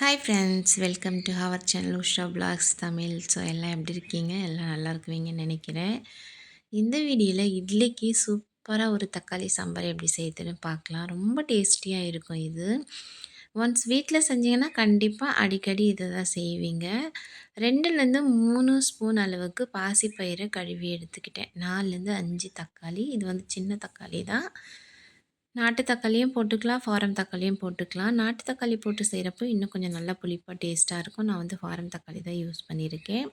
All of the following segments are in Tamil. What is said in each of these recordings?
Hi friends welcome to our channel Usha blogs Tamil so எல்லாம் எப்படி இருக்கீங்க? எல்லாம் நல்லா இருக்குவீங்கன்னு நினைக்கிறேன். இந்த வீடியோவில் இட்லிக்கு சூப்பராக ஒரு தக்காளி சாம்பார் எப்படி செய்யுதுன்னு பார்க்கலாம். ரொம்ப டேஸ்டியாக இருக்கும் இது. ஒன்ஸ் வீட்டில் செஞ்சீங்கன்னா கண்டிப்பாக அடிக்கடி இதை தான் செய்வீங்க. ரெண்டுலேருந்து மூணு ஸ்பூன் அளவுக்கு பாசிப்பயிரை கழுவி எடுத்துக்கிட்டேன். நாலுலேருந்து அஞ்சு தக்காளி. இது வந்து சின்ன தக்காளி தான். நாட்டு தக்காளியும் போட்டுக்கலாம் ஃபாரம் தக்காளியும் போட்டுக்கலாம். நாட்டு தக்காளி போட்டு செய்கிறப்போ இன்னும் கொஞ்சம் நல்லா புளிப்பாக டேஸ்ட்டாக இருக்கும். நான் வந்து ஃபாரம் தக்காளி தான் யூஸ் பண்ணியிருக்கேன்.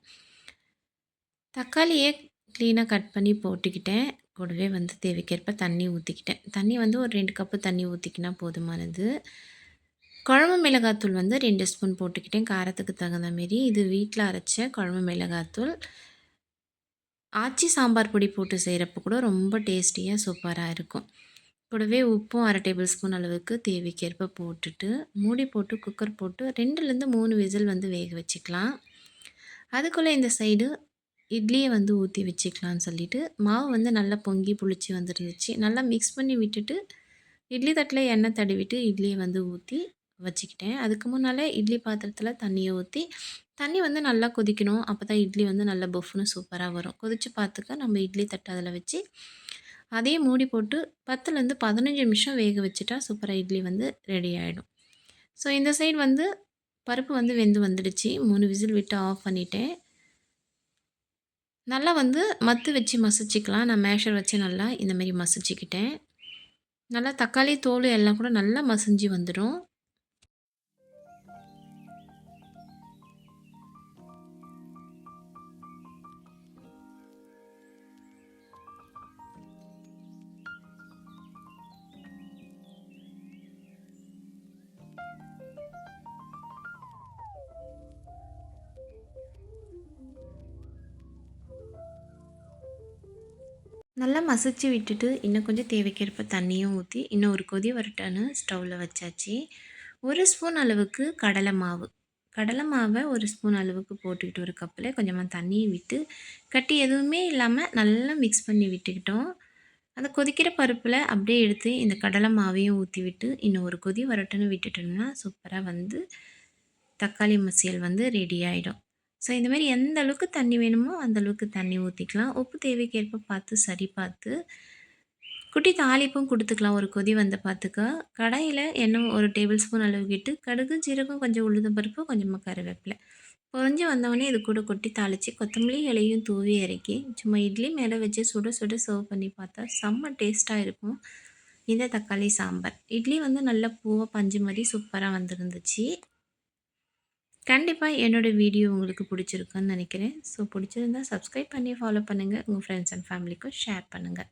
தக்காளியே க்ளீனாக கட் பண்ணி போட்டுக்கிட்டேன். கூடவே வந்து தேவைக்கேற்ப தண்ணி ஊற்றிக்கிட்டேன் தண்ணி வந்து ஒரு ரெண்டு கப்பு தண்ணி ஊற்றிக்கினா போதுமானது. குழம்பு மிளகாத்தூள் வந்து ரெண்டு ஸ்பூன் போட்டுக்கிட்டேன். காரத்துக்கு தகுந்த மாரி இது வீட்டில் அரைச்ச குழம்பு மிளகாத்தூள். ஆச்சி சாம்பார் பொடி போட்டு செய்கிறப்ப கூட ரொம்ப டேஸ்டியாக சூப்பராக இருக்கும். கூடவே உப்பும் அரை டேபிள் ஸ்பூன் அளவுக்கு தேவைக்கேற்ப போட்டுட்டு மூடி போட்டு குக்கர் போட்டு ரெண்டுலேருந்து மூணு விசில் வந்து வேக வச்சுக்கலாம். அதுக்குள்ளே இந்த சைடு இட்லியை வந்து ஊற்றி வச்சுக்கலான்னு சொல்லிவிட்டு மாவு வந்து நல்லா பொங்கி புளிச்சு வந்துருந்துச்சு. நல்லா மிக்ஸ் பண்ணி விட்டுட்டு இட்லி தட்டில் எண்ணெய் தடவிட்டு இட்லியை வந்து ஊற்றி வச்சுக்கிட்டேன். அதுக்கு முன்னால் இட்லி பாத்திரத்தில் தண்ணியை ஊற்றி தண்ணி வந்து நல்லா கொதிக்கணும். அப்போ தான் இட்லி வந்து நல்லா பஃப்னு சூப்பராக வரும். கொதித்து பார்த்துக்க நம்ம இட்லி தட்டு அதில் வச்சு அதையும் மூடி போட்டு பத்துலேருந்து பதினஞ்சு நிமிஷம் வேக வச்சுட்டா சூப்பராக இட்லி வந்து ரெடி ஆகிடும் ஸோ இந்த சைடு வந்து பருப்பு வந்து வெந்து வந்துடுச்சு. மூணு விசில் விட்டு ஆஃப் பண்ணிட்டேன். நல்லா வந்து மத்து வச்சு மசிச்சிக்கலாம். நான் மேஷர் வச்சு நல்லா இந்தமாரி மசிச்சிக்கிட்டேன். நல்லா தக்காளி தோல் எல்லாம் கூட நல்லா மசிஞ்சு வந்துடும். நல்லா மசிச்சு விட்டுட்டு இன்னும் கொஞ்சம் தேவைக்கேற்ப தண்ணியும் ஊற்றி இன்னும் ஒரு கொதி வரட்டான்னு ஸ்டவ்வில் வச்சாச்சு. ஒரு ஸ்பூன் அளவுக்கு கடலை மாவு. கடலை மாவை ஒரு ஸ்பூன் அளவுக்கு போட்டுக்கிட்டு ஒரு கப்பில் கொஞ்சமாக தண்ணியை விட்டு கட்டி எதுவுமே இல்லாமல் நல்லா மிக்ஸ் பண்ணி விட்டுக்கிட்டோம். அந்த கொதிக்கிற பருப்பில் அப்படியே எடுத்து இந்த கடலை மாவையும் ஊற்றி விட்டு இன்னும் ஒரு கொதி வரட்டுன்னு விட்டுட்டோம்னா சூப்பராக வந்து தக்காளி மசியல் வந்து ரெடி ஆகிடும் ஸோ இந்த மாதிரி எந்த அளவுக்கு தண்ணி வேணுமோ அந்த அளவுக்கு தண்ணி ஊற்றிக்கலாம் உப்பு தேவைக்கேற்ப பார்த்து சரி பார்த்து. குட்டி தாளிப்பும் கொடுத்துக்கலாம். ஒரு கொதி வந்த பார்த்துக்க கடாயில் எண்ணெய் ஒரு டேபிள் ஸ்பூன் அளவுக்கிட்டு கடுகு ஜீரகம் கொஞ்சம் உளுந்தம் பருப்பு கொஞ்சமாக கருவேப்பிலை. பொறிஞ்சு வந்தவொடனே இது கூட கொட்டி தாளித்து கொத்தமல்லி இலையும் தூவி இறக்கி சும்மா இட்லி மேலே வச்சு சுட சுட சர்வ் பண்ணி பார்த்தா செம்ம டேஸ்ட்டாக இருக்கும். இந்த தக்காளி சாம்பார். இட்லி வந்து நல்லா பூவை பஞ்சு மாதிரி சூப்பராக வந்துருந்துச்சு. கண்டிப்பாக என்னோடய வீடியோ உங்களுக்கு பிடிச்சிருக்குன்னு நினைக்கிறேன். ஸோ பிடிச்சிருந்தா சப்ஸ்கிரைப் பண்ணி ஃபாலோ பண்ணுங்கள் உங்கள் ஃப்ரெண்ட்ஸ் அண்ட் ஃபேமிலிக்கும் ஷேர் பண்ணுங்கள்